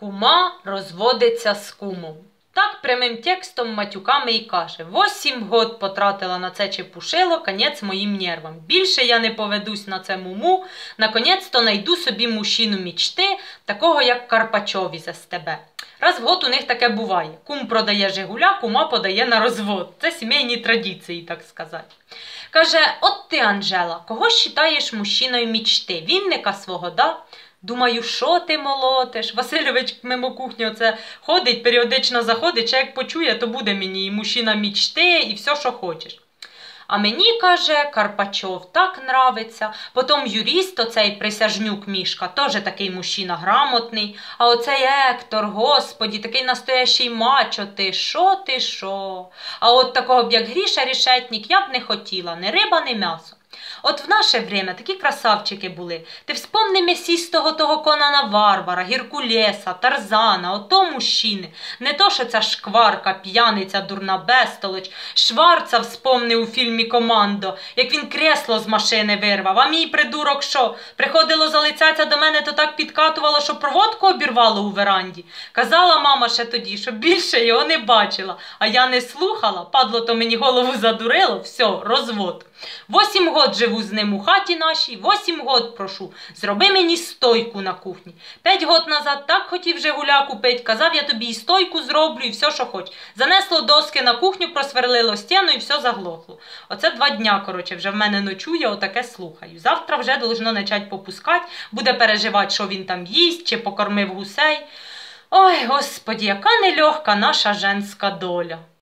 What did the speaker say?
Кума розводиться з кумом. Так прямим текстом матюками і каже: Восім год потратила на це чепушило, конець моїм нервам. Більше я не поведусь на це муму, наконець-то найду собі мужчину мічти, такого як Карпачові за СТБ. Раз в год у них таке буває. Кум продає Жигуля, кума подає на розвод. Це сімейні традиції, так сказати. Каже: От ти, Анжела, кого вважаєш мужчиною мічти? Вінника свого, да? Думаю, що ти молотиш? Васильович мимо кухні оце ходить, періодично заходить, чи як почує, то буде мені і мужчина мічти, і все, що хочеш. А мені, каже, Карпачов так нравиться. Потім юрист, оцей присяжнюк мішка, теж такий мужчина грамотний. А оцей Ектор, господі, такий настоящий мачо, ти шо, ти шо. А от такого б, як Гріша Рішетнік, я б не хотіла, ні риба, ні м'ясо. От в наше время такі красавчики були. Ти вспомни місістого того Конана Варвара, Гіркулеса, Тарзана, ото мужчини. Не то, що ця шкварка, п'яниця, дурна безтолоч. Шварца вспомни у фільмі Командо, як він кресло з машини вирвав. А мій придурок що? Приходило залицяться до мене, то так підкатувало, що проводку обірвало у веранді. Казала мама ще тоді, що більше його не бачила. А я не слухала, падло то мені голову задурило, все, розвод. Восім год живу з ним у хаті нашій, восім год прошу. Зроби мені стойку на кухні. П'ять год назад так хотів Жигуля купить, казав, я тобі і стойку зроблю, і все, що хоч. Занесло доски на кухню, просверлило стіну і все заглохло. Оце два дня, коротше, вже в мене ночує, отаке слухаю. Завтра вже должно почать попускати, буде переживати, що він там їсть, чи покормив гусей. Ой, господі, яка нелегка наша женська доля.